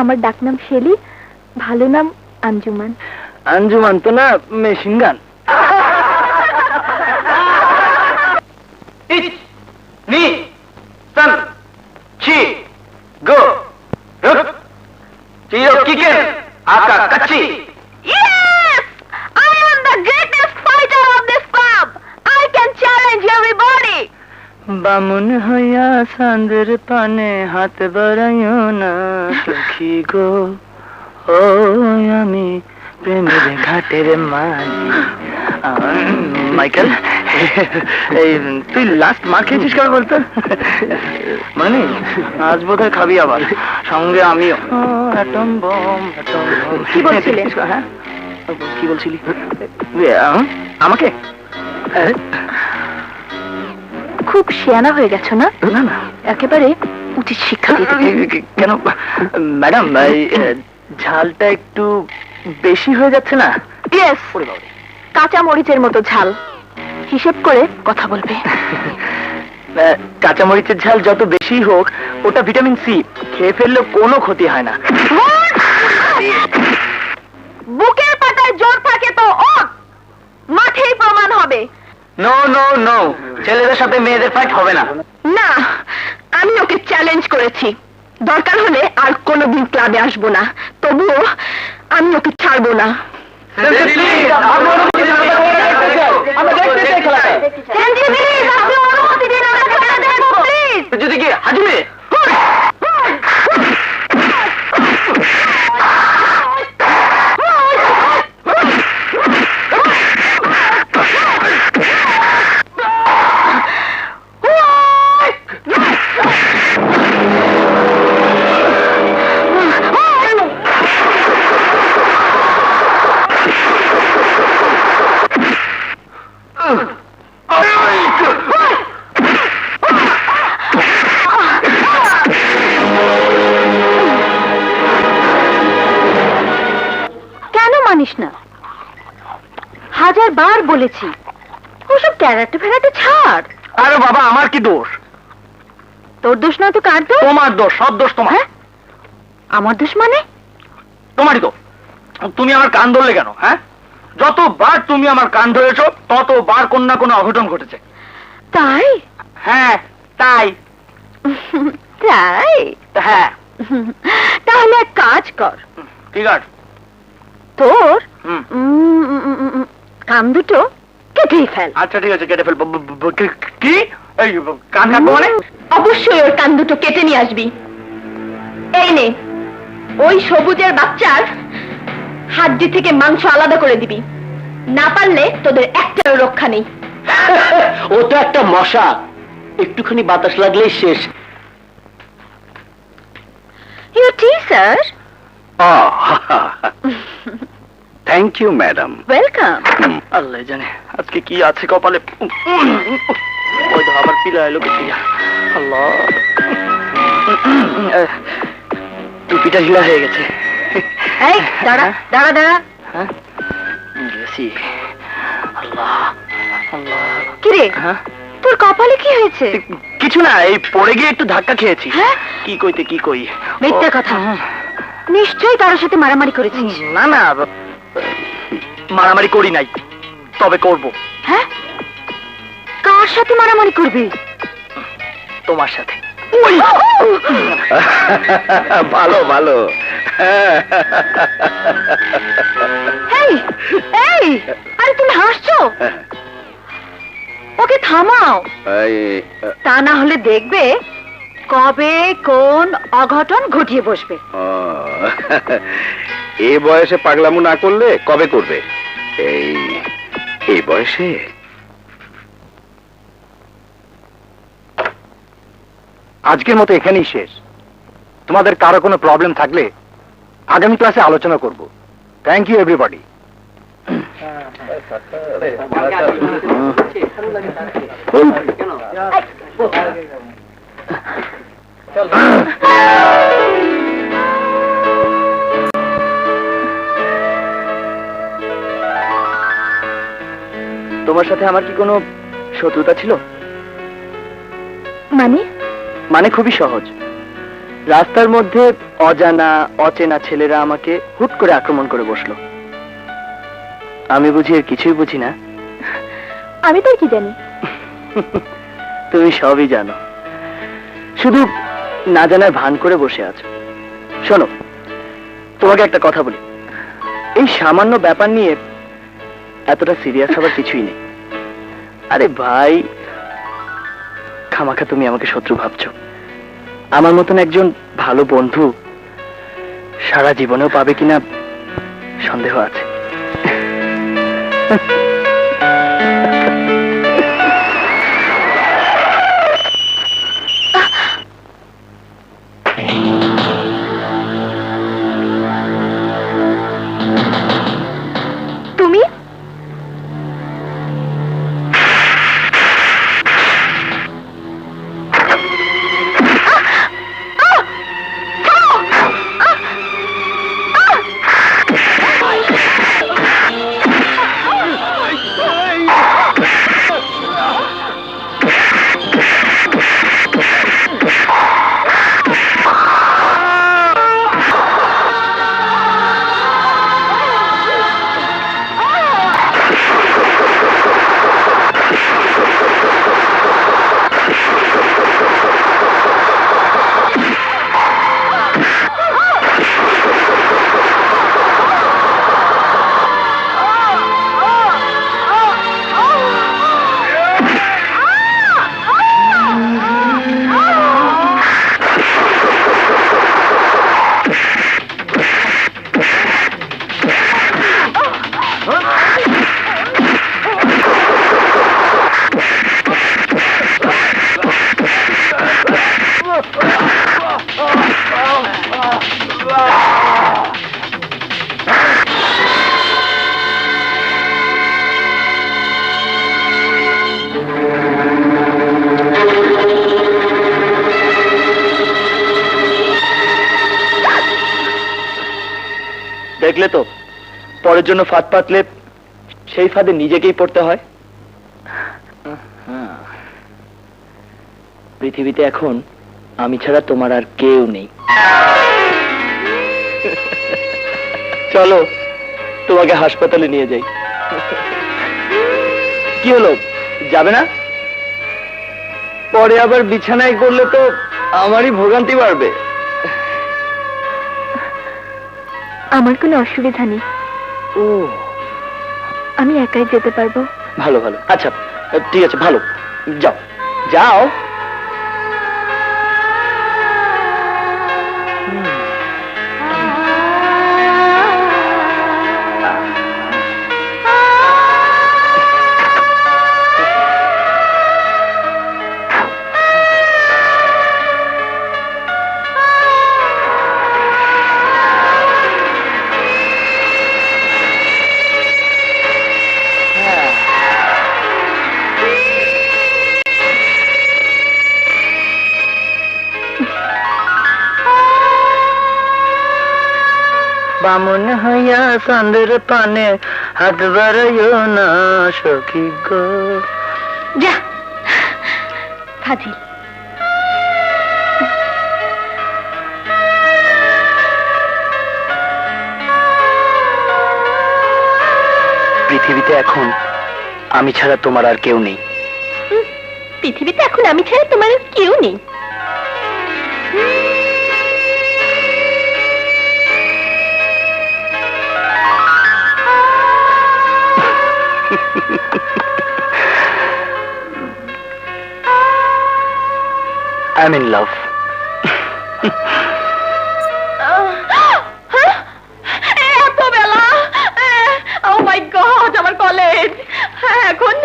আমার ডাকনাম শেলি ভালো নাম আঞ্জুমান। আঞ্জুমান তো না মেশিন সান্দের পানে হাত বাড়াইও না সখী গো। ও আমি প্রেমের ঘাটের মাঝি মাইকেল এই তুই লাস্ট মার খেয়েছিস কেন বলতো? মানে আজ বোধ হয় খাবি আবার সঙ্গে আমিও। কি বলছিলে? হ্যাঁ কি বলছিলি? আমাকে? খুব শেয়ানা হয়ে গেছো না? না না। একেবারে উচিত শিক্ষা কেন? ম্যাডাম ঝালটা একটু বেশি হয়ে যাচ্ছে না? ইয়েস কাঁচা মরিচের মতো ঝাল। হিসেব করে কথা বলবে। এ, কাঁচামরিচের ঝাল যত বেশি হোক ওটা ভিটামিন সি। খেয়ে ফেললে কোনো ক্ষতি হয় না। বুকের পাতায় জোর থাকে তো মাঠেই প্রমাণ হবে। নো নো নো ছেলেদের সাথে মেয়েদের ফাইট হবে না। না আমি ওকে চ্যালেঞ্জ করেছি। দরকার হলে আর কোনোদিন ক্লাবে আসব না। তবুও আমি ওকে ছাড়বো না। আমরা দেখতে চাই হাজার বার বলেছি। ওসব ক্যারাটে ফেরাটে ছাড়। আরে বাবা আমার কি দোষ? তোর দোষ নয় তো কার দোষ? তোমার দোষ সব দোষ তোমার। হ্যাঁ? আমার দোষ মানে? তোমারই তো। তুমি আমার কান ধরলে কেন হ্যাঁ? যতবার তুমি আমার কান ধরেছো ততবার কোন না কোনো অঘটন ঘটেছে। তাই? হ্যাঁ তাই। তাই? হ্যাঁ। তাহলে এক কাজ কর। ঠিক আছে। কান দুটো কেটেই ফেল। আচ্ছা ঠিক আছে কেটে কি- কি? এই কান কাটবো মানে অবশ্যই ওর কান দুটো কেটে নিয়ে আসবি। এই নে ওই সবুজের বাচ্চার হাড্ডি থেকে মাংস আলাদা করে দিবি। না পারলে তোদের একটারও রক্ষা নেই। ও তো একটা মশা। একটুখানি বাতাস লাগলেই শেষ। U T sir thank you madam welcome আল্লাহ জানে আজকে কি আছে কপালে? ওই তো আবার পিলা এলো কি পিলা আল্লাহ টুপিটা ঢিলা হয়ে গেছে। এই দাঁড়া দাঁড়া দাঁড়া। হ্যাঁ? গেছি। আল্লাহ আল্লাহ। কিরে? হ্যাঁ? তোর কপালে কি হয়েছে? কিছু না এই পড়ে গিয়ে একটু ধাক্কা খেয়েছি। হ্যাঁ? কি কইতে কি কই? মিথ্যে কথা। নিশ্চয়ই কারোর সাথে মারামারি করেছিস। না না মারামারি করি নাই। তবে করব। হ্যাঁ? কার সাথে মারামারি করবি? তোমার সাথে। ভালো ভালো। এই এই আরে তুমি হাসছো? ওকে থামাও। এই, তা না হলে দেখবে কবে কোন অঘটন ঘটিয়ে বসবে। এই বয়সে পাগলামো না করলে কবে করবে? এই এই বয়সে? আজকের মতো এখানেই শেষ। তোমাদের কারও কোনো প্রবলেম থাকলে আগামী ক্লাসে আলোচনা করব। থ্যাংক ইউ এভরিবডি তোমার সাথে আমার কি কোনো শত্রুতা ছিল? মানে? মানে খুবই সহজ। রাস্তার মধ্যে অজানা অচেনা ছেলেরা আমাকে হুট করে আক্রমণ করে বসল। আমি বুঝি এর কিছুই বুঝি না। আমি তোর কি জানি? তুমি সবই জানো। শুধু না জানার ভান করে বসে আছো। শোনো তোমাকে একটা কথা বলি। এই সামান্য ব্যাপার নিয়ে এতটা সিরিয়াস হবার কিছুই নেই। আরে ভাই, খামাখা তুমি আমাকে শত্রু ভাবছ। আমার মতন একজন ভালো বন্ধু সারা জীবনেও পাবে কিনা সন্দেহ আছে। দেখলে তো? পরের জন্য ফাঁদ পাতলে সেই ফাঁদে নিজেকেই পড়তে হয়। পৃথিবীতে এখন আমি ছাড়া তোমার আর কেউ নেই। চলো, তোমাকে হাসপাতালে নিয়ে যাই। কি হলো? যাবে না? পরে আবার বিছানায় করলে তো আমারই ভোগান্তি বাড়বে। আমার কোনো অসুবিধা নেই। ও। আমি একাই যেতে পারব। ভালো ভালো। আচ্ছা ঠিক আছে ভালো। যাও। যাও। বামন হইয়া চাঁদের পানে হাত বাড়াইও না সখী গো। যা। ফাজিল। পৃথিবীতে এখন আমি ছাড়া তোমার আর কেউ নেই। পৃথিবীতে এখন আমি ছাড়া তোমার আর কেউ নেই। আই এম ইন লাভ এত বেলা ও মাই গড আমার কলেজ এখন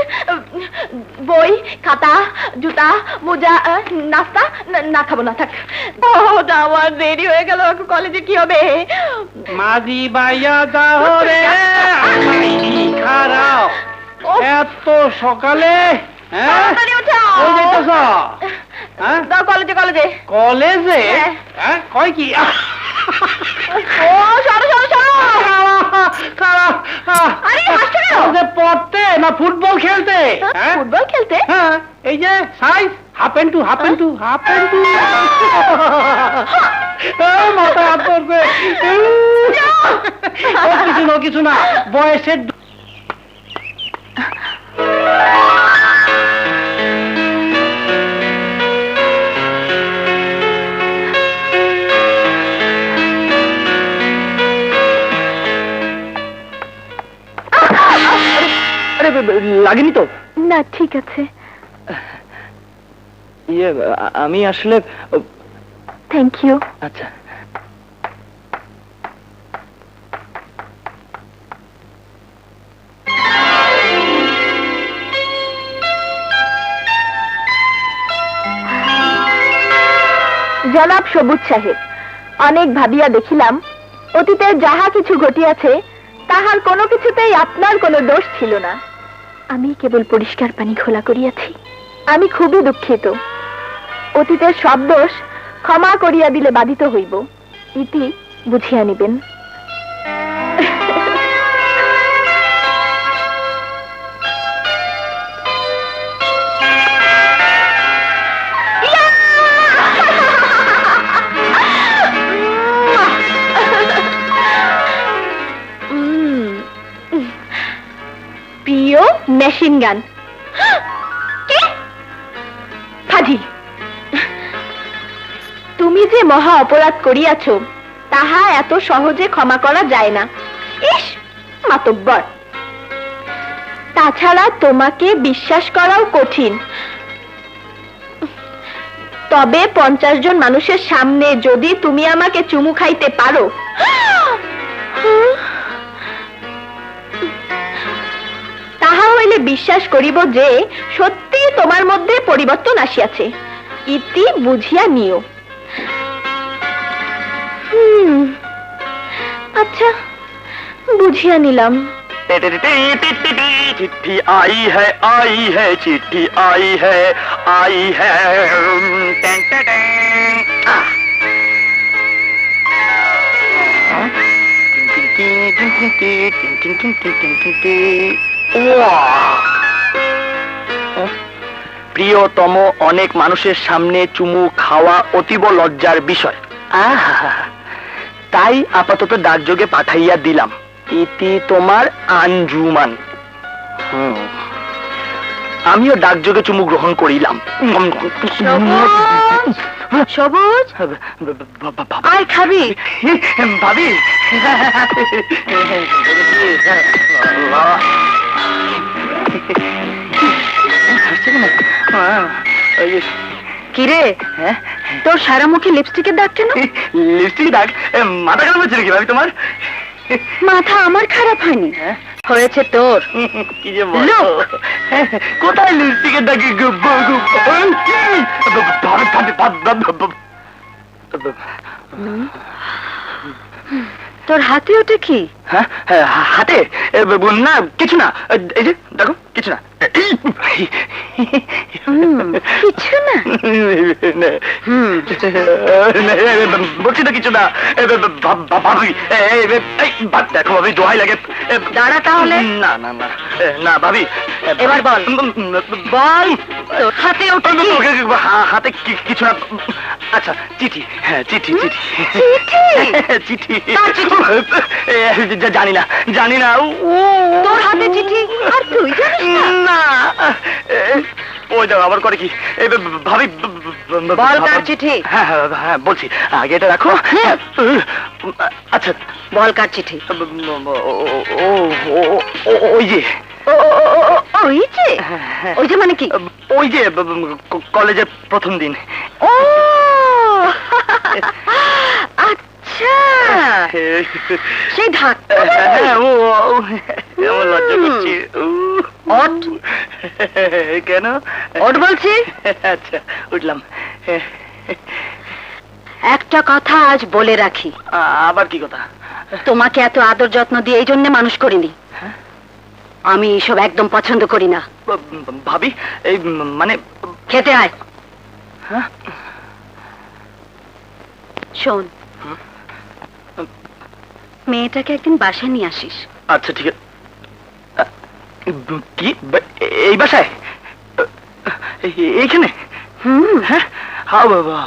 বই খাতা জুতা মোজা নাস্তা না- খাব না থাক। ও আমার দেরি হয়ে গেল কলেজে কি হবে? মাঝি বাইয়া যাও রে খারাপ? এত সকালে হ্যাঁ? তাড়াতাড়ি হ্যাঁ? দাও কলেজে কলেজে। কলেজে? কয় কি? ও সরো সরো সরো। আরে, হাসছো পড়তে না ফুটবল খেলতে? হ্যাঁ? ফুটবল খেলতে? হ্যাঁ এই যে size half and two half and two half and two. মাথায় হাত পড়বে কিছু না কিছু না। বয়সের লাগেনি তো? না ঠিক আছে। ইয়ে আমি আসলে থ্যাংক ইউ আচ্ছা। জনাব সবুজ সাহেব অনেক ভাবিয়া দেখিলাম অতীতে যাহা কিছু ঘটিয়াছে তাহার কোনো কিছুতেই আপনার কোনো দোষ ছিল না। আমি কেবল পরিষ্কার পানি খোলা করিয়াছি। আমি খুবই দুঃখিত। অতীতের সব দোষ ক্ষমা করিয়া দিলে বাধিত হইব। ইতি বুঝিয়া নিবেন। Machine gun. তুমি যে মহা অপরাধ করিয়াছ, তাহা এত সহজে ক্ষমা করা যায় না। ইস, মাতব্বর। তাছাড়া তোমাকে বিশ্বাস করাও কঠিন। তবে পঞ্চাশ জন মানুষের সামনে যদি তুমি আমাকে চুমু খাইতে পারো তাহা হইলে বিশ্বাস করিব যে সত্যি তোমার মধ্যে পরিবর্তন আসিয়াছে ইতি বুঝিয়া নিও হুম আচ্ছা বুঝিয়া নিলাম चिट्ठी आई है आई है चिट्ठी आई है आई है टें, टें, टें। आह। ওয়াহ। প্রিয়তম অনেক মানুষের সামনে চুমু খাওয়া অতীব লজ্জার বিষয়। আহা তাই আপাতত ডাকযোগে পাঠাইয়া দিলাম। ইতি তোমার আঞ্জুমান। আমিও ডাকযোগে চুমু গ্রহণ করিলাম। সবুজ আয় খাবি। ভাবি। কিরে হ্যাঁ তোর সারা মুখে লিপস্টিকের দাগ কেন লিপস্টিক দাগ মাথা খারাপ হচ্ছে নাকি ভাবি তোমার মাথা আমার খারাপ হয়নি হ্যাঁ হয়েছে তোর কি যে বলো কোথায় লিপস্টিকের দাগে ভাবি। তোর হাতে ওটা কি? হ্যাঁ হ্যাঁ, হাতে? না কিছু না। এই যে দেখো কিছু না। কিছু না। বলছি তো কিছু না। ভাব- দেখো ভাবি দোহাই লাগে। দাঁড়া তাহলে। না না না না ভাবি এবার বল। বল। তোর হাতে ওটা হাতে কিছু না আচ্ছা চিঠি হ্যাঁ চিঠি চিঠি চিঠি জানি না জানি না তোর হাতে চিঠি আর তুই না না ওই দাও আবার করে কি ভাবি বল কার চিঠি? হ্যাঁ হ্যাঁ হ্যাঁ বলছি আগে এটা রাখো হ্যাঁ। আচ্ছা বল কার চিঠি ও- ওই যে ও, ওই যে হ্যাঁ। যে মানে কি? ওই যে কলেজের প্রথম দিন। ও! আচ্ছা। সেই ধাক্কা হ্যাঁ, লজ্জা করছি উহ। কেন? ওঠ বলছি? আচ্ছা উঠলাম। একটা কথা আজ বলে রাখি। আবার কি কথা? তোমাকে এত আদর যত্ন দিয়ে এই জন্য মানুষ করিনি। আমি এসব একদম পছন্দ করি না। ভাবি এই মানে খেতে আয়। হ্যাঁ? শোন। মেয়েটাকে একদিন বাসায় নিয়ে আসিস। আচ্ছা ঠিক আছে। কি? এই বাসায়? এই- এইখানে? হুম। হ্যাঁ? হ্যাঁ বাবা।